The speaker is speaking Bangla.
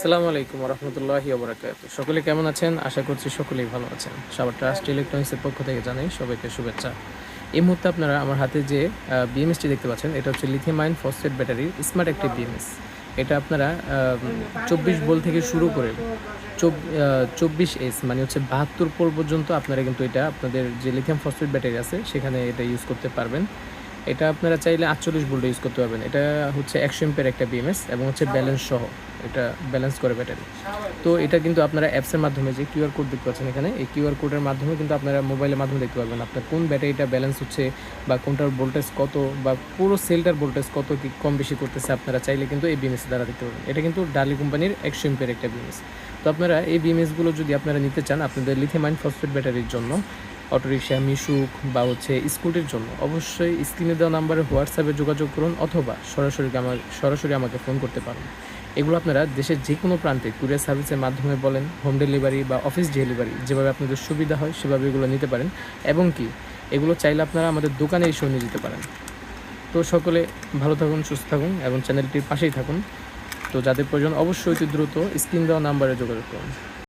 আসসালামু আলাইকুম রহমতুল্লাহি ওবরাকাত সকলে কেমন আছেন? আশা করছি সকলেই ভালো আছেন। সবার ট্রাস্ট ইলেকট্রনিক্সের পক্ষ থেকে জানাই সবাইকে শুভেচ্ছা। এই মুহূর্তে আপনারা আমার হাতে যে বিএমএসটি দেখতে পাচ্ছেন, এটা হচ্ছে লিথিয়াম আয়ন ফসফেট ব্যাটারির স্মার্ট একটি বিএমএস এটা আপনারা চব্বিশ বল থেকে শুরু করে চব্বিশ এস মানে হচ্ছে বাহাত্তর পোল পর্যন্ত আপনারা কিন্তু এটা, আপনাদের যে লিথিয়াম ফসফেট ব্যাটারি আছে, সেখানে এটা ইউজ করতে পারবেন। এটা আপনারা চাইলে আটচল্লিশ ভোল্টে ইউজ করতে পারবেন। এটা হচ্ছে একশো এম্পের একটা বিএমএস এবং হচ্ছে ব্যালেন্স সহ। এটা ব্যালেন্স করে ব্যাটারি তো এটা কিন্তু আপনারা অ্যাপসের মাধ্যমে যে কিউআর কোড দেখতে পাচ্ছেন এখানে, এই কিউআর কোডের মাধ্যমে কিন্তু আপনারা মোবাইলের মাধ্যমে দেখতে পারবেন আপনার কোন ব্যাটারিটা ব্যালেন্স হচ্ছে বা কোনটার ভোল্টেজ কত বা পুরো সেলটার ভোল্টেজ কত কি কম বেশি করতেছে আপনারা চাইলে কিন্তু এই বিএমএস দ্বারা দেখতে পারবেন। এটা কিন্তু ডালি কোম্পানির একশো এম্পের একটা বিএমএস তো আপনারা এই বিএমএসগুলো যদি আপনারা নিতে চান আপনাদের লিথিয়াম ফসফেট ব্যাটারির জন্য অটোরিকশা মিশুক বা হচ্ছে স্কুটির জন্য, অবশ্যই স্ক্রিনে দেওয়া নাম্বারে হোয়াটসঅ্যাপে যোগাযোগ করুন অথবা সরাসরি আমার সরাসরি আমাকে ফোন করতে পারেন। এগুলো আপনারা দেশের যে কোনো প্রান্তে কুরিয়ার সার্ভিসের মাধ্যমে বলেন, হোম ডেলিভারি বা অফিস ডেলিভারি যেভাবে আপনাদের সুবিধা হয় সেভাবে এগুলো নিতে পারেন। এবং কি, এগুলো চাইলে আপনারা আমাদের দোকানে এসেও নিয়ে যেতে পারেন। তো সকলে ভালো থাকুন, সুস্থ থাকুন এবং চ্যানেলটির পাশেই থাকুন। তো যাদের প্রয়োজন অবশ্যই অতি দ্রুত স্ক্রিন দেওয়া নাম্বারে যোগাযোগ করুন।